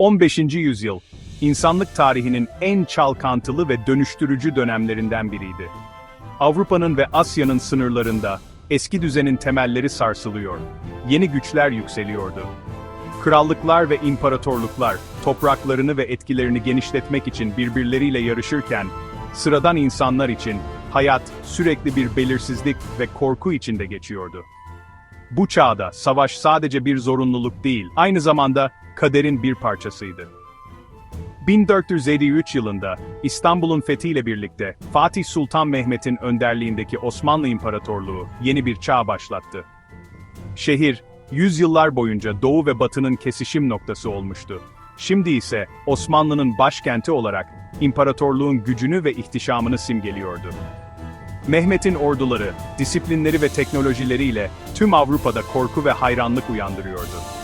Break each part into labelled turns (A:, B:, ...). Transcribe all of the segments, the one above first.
A: 15. yüzyıl, insanlık tarihinin en çalkantılı ve dönüştürücü dönemlerinden biriydi. Avrupa'nın ve Asya'nın sınırlarında eski düzenin temelleri sarsılıyor, yeni güçler yükseliyordu. Krallıklar ve imparatorluklar topraklarını ve etkilerini genişletmek için birbirleriyle yarışırken, sıradan insanlar için hayat sürekli bir belirsizlik ve korku içinde geçiyordu. Bu çağda savaş sadece bir zorunluluk değil, aynı zamanda kaderin bir parçasıydı. 1453 yılında İstanbul'un fethiyle birlikte Fatih Sultan Mehmet'in önderliğindeki Osmanlı İmparatorluğu yeni bir çağ başlattı. Şehir, yüzyıllar boyunca Doğu ve Batı'nın kesişim noktası olmuştu. Şimdi ise Osmanlı'nın başkenti olarak imparatorluğun gücünü ve ihtişamını simgeliyordu. Mehmet'in orduları, disiplinleri ve teknolojileriyle tüm Avrupa'da korku ve hayranlık uyandırıyordu.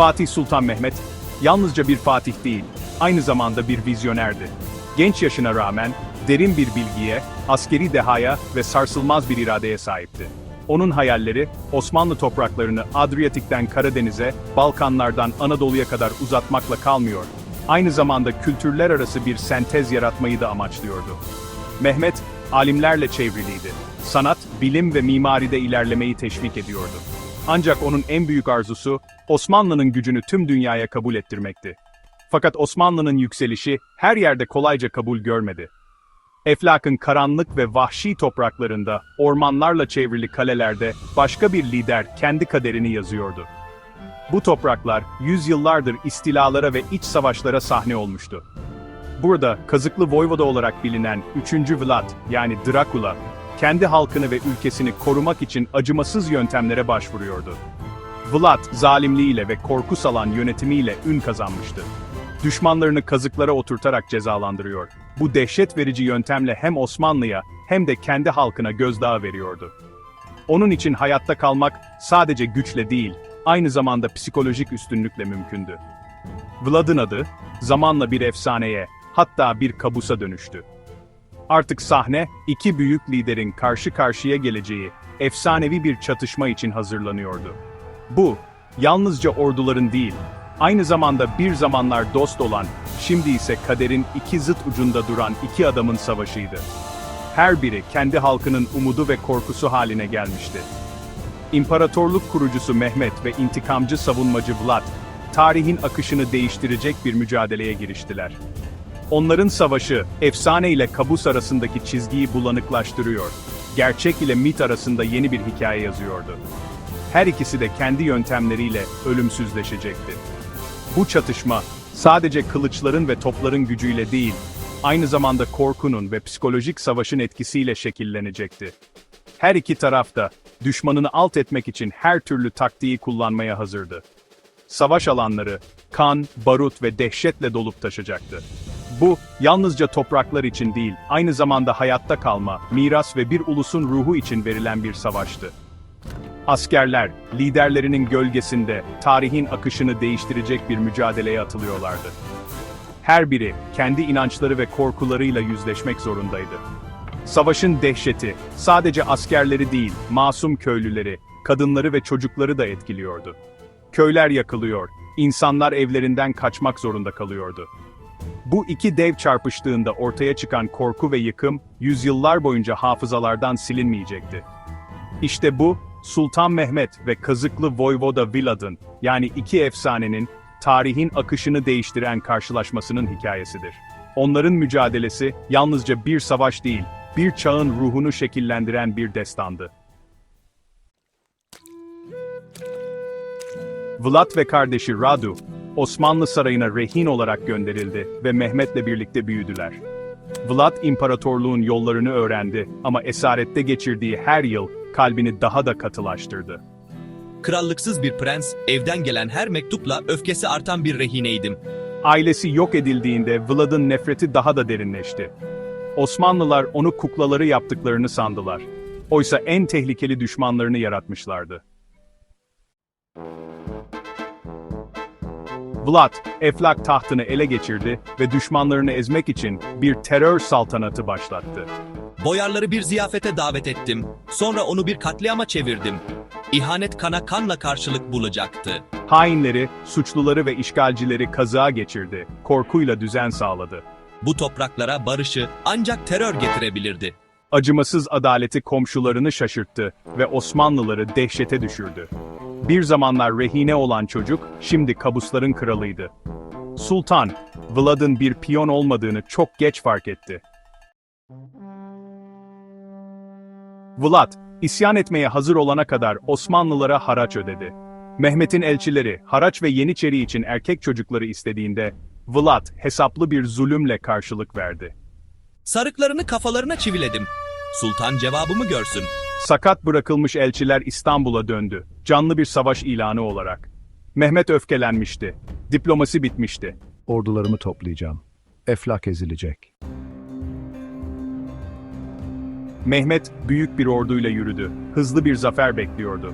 A: Fatih Sultan Mehmet, yalnızca bir fatih değil, aynı zamanda bir vizyonerdi. Genç yaşına rağmen, derin bir bilgiye, askeri dehaya ve sarsılmaz bir iradeye sahipti. Onun hayalleri, Osmanlı topraklarını Adriyatik'ten Karadeniz'e, Balkanlardan Anadolu'ya kadar uzatmakla kalmıyor, aynı zamanda kültürler arası bir sentez yaratmayı da amaçlıyordu. Mehmet, alimlerle çevriliydi. Sanat, bilim ve mimaride ilerlemeyi teşvik ediyordu. Ancak onun en büyük arzusu, Osmanlı'nın gücünü tüm dünyaya kabul ettirmekti. Fakat Osmanlı'nın yükselişi her yerde kolayca kabul görmedi. Eflak'ın karanlık ve vahşi topraklarında, ormanlarla çevrili kalelerde başka bir lider kendi kaderini yazıyordu. Bu topraklar, yüzyıllardır istilalara ve iç savaşlara sahne olmuştu. Burada, Kazıklı Voyvoda olarak bilinen 3. Vlad, yani Drakula, kendi halkını ve ülkesini korumak için acımasız yöntemlere başvuruyordu. Vlad, zalimliğiyle ve korku salan yönetimiyle ün kazanmıştı. Düşmanlarını kazıklara oturtarak cezalandırıyor. Bu dehşet verici yöntemle hem Osmanlı'ya hem de kendi halkına gözdağı veriyordu. Onun için hayatta kalmak sadece güçle değil, aynı zamanda psikolojik üstünlükle mümkündü. Vlad'ın adı, zamanla bir efsaneye, hatta bir kabusa dönüştü. Artık sahne, iki büyük liderin karşı karşıya geleceği, efsanevi bir çatışma için hazırlanıyordu. Bu, yalnızca orduların değil, aynı zamanda bir zamanlar dost olan, şimdi ise kaderin iki zıt ucunda duran iki adamın savaşıydı. Her biri kendi halkının umudu ve korkusu haline gelmişti. İmparatorluk kurucusu Mehmet ve intikamcı savunmacı Vlad, tarihin akışını değiştirecek bir mücadeleye giriştiler. Onların savaşı, efsane ile kabus arasındaki çizgiyi bulanıklaştırıyor, gerçek ile mit arasında yeni bir hikaye yazıyordu. Her ikisi de kendi yöntemleriyle ölümsüzleşecekti. Bu çatışma, sadece kılıçların ve topların gücüyle değil, aynı zamanda korkunun ve psikolojik savaşın etkisiyle şekillenecekti. Her iki taraf da, düşmanını alt etmek için her türlü taktiği kullanmaya hazırdı. Savaş alanları, kan, barut ve dehşetle dolup taşacaktı. Bu, yalnızca topraklar için değil, aynı zamanda hayatta kalma, miras ve bir ulusun ruhu için verilen bir savaştı. Askerler, liderlerinin gölgesinde, tarihin akışını değiştirecek bir mücadeleye atılıyorlardı. Her biri, kendi inançları ve korkularıyla yüzleşmek zorundaydı. Savaşın dehşeti, sadece askerleri değil, masum köylüleri, kadınları ve çocukları da etkiliyordu. Köyler yakılıyor, insanlar evlerinden kaçmak zorunda kalıyordu. Bu iki dev çarpıştığında ortaya çıkan korku ve yıkım, yüzyıllar boyunca hafızalardan silinmeyecekti. İşte bu, Sultan Mehmet ve Kazıklı Voyvoda Vlad'ın, yani iki efsanenin, tarihin akışını değiştiren karşılaşmasının hikayesidir. Onların mücadelesi, yalnızca bir savaş değil, bir çağın ruhunu şekillendiren bir destandı. Vlad ve kardeşi Radu, Osmanlı sarayına rehin olarak gönderildi ve Mehmet'le birlikte büyüdüler. Vlad imparatorluğun yollarını öğrendi ama esarette geçirdiği her yıl kalbini daha da katılaştırdı.
B: Krallıksız bir prens, evden gelen her mektupla öfkesi artan bir rehineydim.
A: Ailesi yok edildiğinde Vlad'ın nefreti daha da derinleşti. Osmanlılar onu kuklaları yaptıklarını sandılar. Oysa en tehlikeli düşmanlarını yaratmışlardı. Vlad, Eflak tahtını ele geçirdi ve düşmanlarını ezmek için bir terör saltanatı başlattı.
B: Boyarları bir ziyafete davet ettim. Sonra onu bir katliama çevirdim. İhanet kana kanla karşılık bulacaktı.
A: Hainleri, suçluları ve işgalcileri kazığa geçirdi, korkuyla düzen sağladı.
B: Bu topraklara barışı ancak terör getirebilirdi.
A: Acımasız adaleti komşularını şaşırttı ve Osmanlıları dehşete düşürdü. Bir zamanlar rehine olan çocuk, şimdi kabusların kralıydı. Sultan, Vlad'ın bir piyon olmadığını çok geç fark etti. Vlad, isyan etmeye hazır olana kadar Osmanlılara haraç ödedi. Mehmet'in elçileri, haraç ve yeniçeri için erkek çocukları istediğinde, Vlad hesaplı bir zulümle karşılık verdi.
B: Sarıklarını kafalarına çiviledim. Sultan cevabımı görsün.
A: Sakat bırakılmış elçiler İstanbul'a döndü, canlı bir savaş ilanı olarak. Mehmet öfkelenmişti, diplomasi bitmişti.
C: Ordularımı toplayacağım. Eflak ezilecek.
A: Mehmet büyük bir orduyla yürüdü, hızlı bir zafer bekliyordu.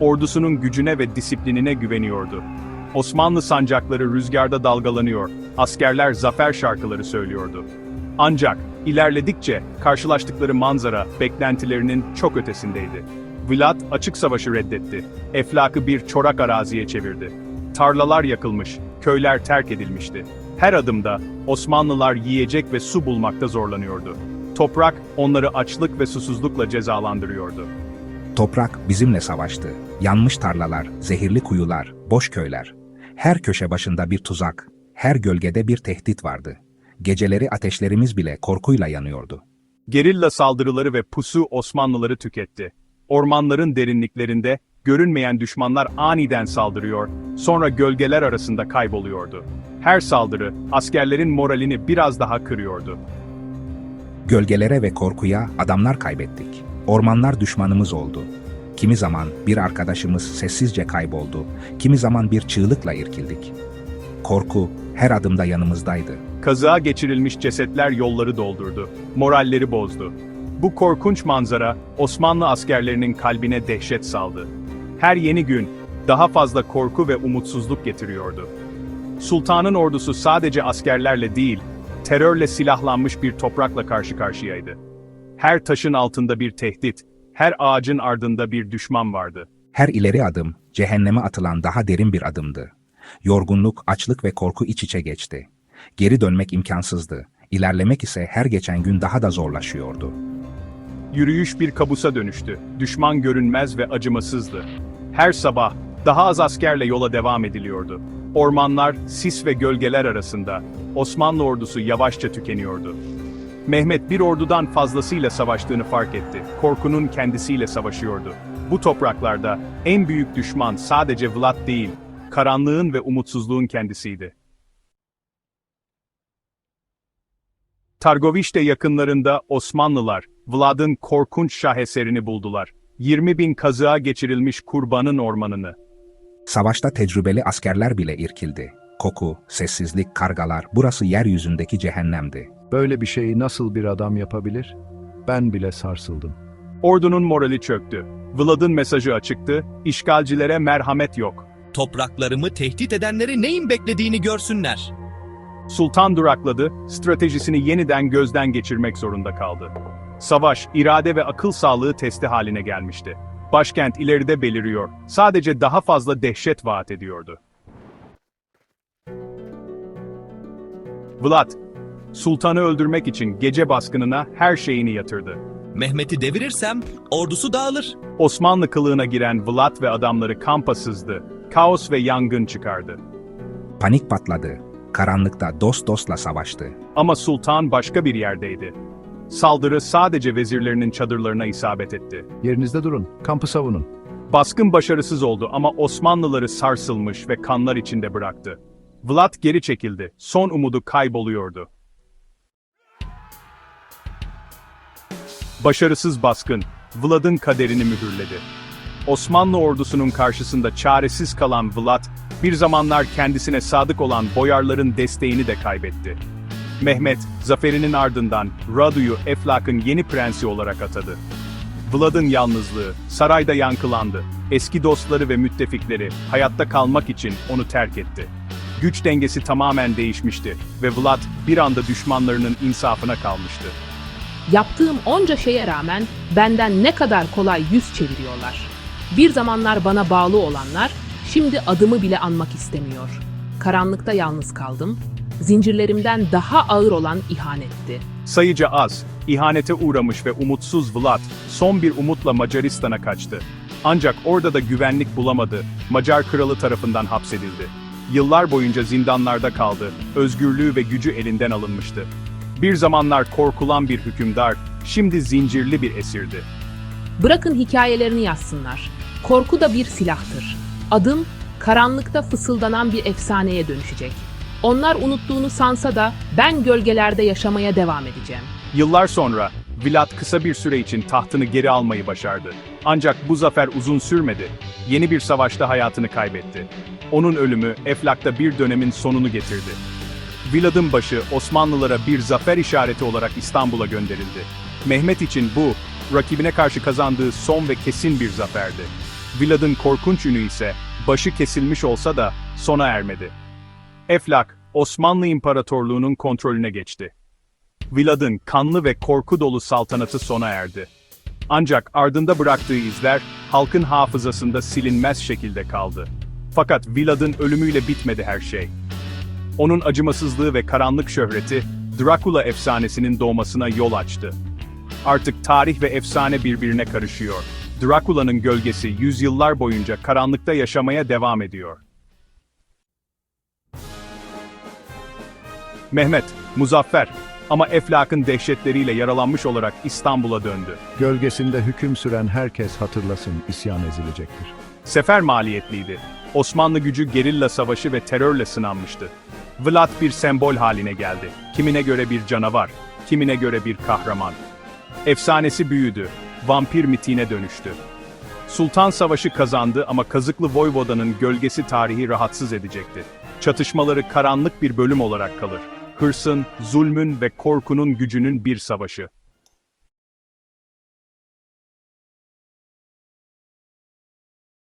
A: Ordusunun gücüne ve disiplinine güveniyordu. Osmanlı sancakları rüzgarda dalgalanıyor, askerler zafer şarkıları söylüyordu. Ancak ilerledikçe karşılaştıkları manzara beklentilerinin çok ötesindeydi. Vlad açık savaşı reddetti. Eflakı bir çorak araziye çevirdi. Tarlalar yakılmış, köyler terk edilmişti. Her adımda Osmanlılar yiyecek ve su bulmakta zorlanıyordu. Toprak onları açlık ve susuzlukla cezalandırıyordu.
D: Toprak bizimle savaştı. Yanmış tarlalar, zehirli kuyular, boş köyler. Her köşe başında bir tuzak, her gölgede bir tehdit vardı. Geceleri ateşlerimiz bile korkuyla yanıyordu.
A: Gerilla saldırıları ve pusu Osmanlıları tüketti. Ormanların derinliklerinde görünmeyen düşmanlar aniden saldırıyor, sonra gölgeler arasında kayboluyordu. Her saldırı askerlerin moralini biraz daha kırıyordu.
D: Gölgelere ve korkuya adamlar kaybettik. Ormanlar düşmanımız oldu. Kimi zaman bir arkadaşımız sessizce kayboldu, kimi zaman bir çığlıkla irkildik. Korku her adımda yanımızdaydı.
A: Kazığa geçirilmiş cesetler yolları doldurdu, moralleri bozdu. Bu korkunç manzara Osmanlı askerlerinin kalbine dehşet saldı. Her yeni gün daha fazla korku ve umutsuzluk getiriyordu. Sultanın ordusu sadece askerlerle değil, terörle silahlanmış bir toprakla karşı karşıyaydı. Her taşın altında bir tehdit, her ağacın ardında bir düşman vardı.
D: Her ileri adım cehenneme atılan daha derin bir adımdı. Yorgunluk, açlık ve korku iç içe geçti. Geri dönmek imkansızdı. İlerlemek ise her geçen gün daha da zorlaşıyordu.
A: Yürüyüş bir kabusa dönüştü. Düşman görünmez ve acımasızdı. Her sabah daha az askerle yola devam ediliyordu. Ormanlar, sis ve gölgeler arasında Osmanlı ordusu yavaşça tükeniyordu. Mehmet bir ordudan fazlasıyla savaştığını fark etti. Korkunun kendisiyle savaşıyordu. Bu topraklarda en büyük düşman sadece Vlad değil, karanlığın ve umutsuzluğun kendisiydi. Targovişte yakınlarında Osmanlılar, Vlad'ın korkunç şaheserini buldular. 20 bin kazığa geçirilmiş kurbanın ormanını.
D: Savaşta tecrübeli askerler bile irkildi. Koku, sessizlik, kargalar, burası yeryüzündeki cehennemdi.
C: Böyle bir şeyi nasıl bir adam yapabilir? Ben bile sarsıldım.
A: Ordunun morali çöktü. Vlad'ın mesajı açıktı, işgalcilere merhamet yok.
B: Topraklarımı tehdit edenleri neyin beklediğini görsünler.
A: Sultan durakladı, stratejisini yeniden gözden geçirmek zorunda kaldı. Savaş, irade ve akıl sağlığı testi haline gelmişti. Başkent ileride beliriyor, sadece daha fazla dehşet vaat ediyordu. Vlad, sultanı öldürmek için gece baskınına her şeyini yatırdı.
B: Mehmet'i devirirsem ordusu dağılır.
A: Osmanlı kılığına giren Vlad ve adamları kampa sızdı, kaos ve yangın çıkardı.
D: Panik patladı. Karanlıkta dost dostla savaştı.
A: Ama sultan başka bir yerdeydi. Saldırı sadece vezirlerinin çadırlarına isabet etti.
C: Yerinizde durun, kampı savunun.
A: Baskın başarısız oldu ama Osmanlıları sarsılmış ve kanlar içinde bıraktı. Vlad geri çekildi, son umudu kayboluyordu. Başarısız baskın, Vlad'ın kaderini mühürledi. Osmanlı ordusunun karşısında çaresiz kalan Vlad, bir zamanlar kendisine sadık olan boyarların desteğini de kaybetti. Mehmet, zaferinin ardından Radu'yu Eflak'ın yeni prensi olarak atadı. Vlad'ın yalnızlığı sarayda yankılandı. Eski dostları ve müttefikleri hayatta kalmak için onu terk etti. Güç dengesi tamamen değişmişti ve Vlad bir anda düşmanlarının insafına kalmıştı.
E: Yaptığım onca şeye rağmen benden ne kadar kolay yüz çeviriyorlar. Bir zamanlar bana bağlı olanlar şimdi adımı bile anmak istemiyor. Karanlıkta yalnız kaldım. Zincirlerimden daha ağır olan ihanetti.
A: Sayıca az, ihanete uğramış ve umutsuz Vlad, son bir umutla Macaristan'a kaçtı. Ancak orada da güvenlik bulamadı, Macar kralı tarafından hapsedildi. Yıllar boyunca zindanlarda kaldı, özgürlüğü ve gücü elinden alınmıştı. Bir zamanlar korkulan bir hükümdar, şimdi zincirli bir esirdi.
E: Bırakın hikayelerini yazsınlar. Korku da bir silahtır. Adım, karanlıkta fısıldanan bir efsaneye dönüşecek. Onlar unuttuğunu sansa da ben gölgelerde yaşamaya devam edeceğim.
A: Yıllar sonra, Vlad kısa bir süre için tahtını geri almayı başardı. Ancak bu zafer uzun sürmedi. Yeni bir savaşta hayatını kaybetti. Onun ölümü Eflak'ta bir dönemin sonunu getirdi. Vlad'ın başı Osmanlılara bir zafer işareti olarak İstanbul'a gönderildi. Mehmet için bu, rakibine karşı kazandığı son ve kesin bir zaferdi. Vlad'ın korkunç ünü ise, başı kesilmiş olsa da sona ermedi. Eflak, Osmanlı İmparatorluğu'nun kontrolüne geçti. Vlad'ın kanlı ve korku dolu saltanatı sona erdi. Ancak ardında bıraktığı izler halkın hafızasında silinmez şekilde kaldı. Fakat Vlad'ın ölümüyle bitmedi her şey. Onun acımasızlığı ve karanlık şöhreti Dracula efsanesinin doğmasına yol açtı. Artık tarih ve efsane birbirine karışıyor. Dracula'nın gölgesi yüzyıllar boyunca karanlıkta yaşamaya devam ediyor. Mehmet, muzaffer ama Eflak'ın dehşetleriyle yaralanmış olarak İstanbul'a döndü.
C: Gölgesinde hüküm süren herkes hatırlasın isyan ezilecektir.
A: Sefer maliyetliydi. Osmanlı gücü gerilla savaşı ve terörle sınanmıştı. Vlad bir sembol haline geldi. Kimine göre bir canavar, kimine göre bir kahraman. Efsanesi büyüdü, vampir mitiğine dönüştü. Sultan Savaşı kazandı ama Kazıklı Voyvoda'nın gölgesi tarihi rahatsız edecekti. Çatışmaları karanlık bir bölüm olarak kalır. Hırsın, zulmün ve korkunun gücünün bir savaşı.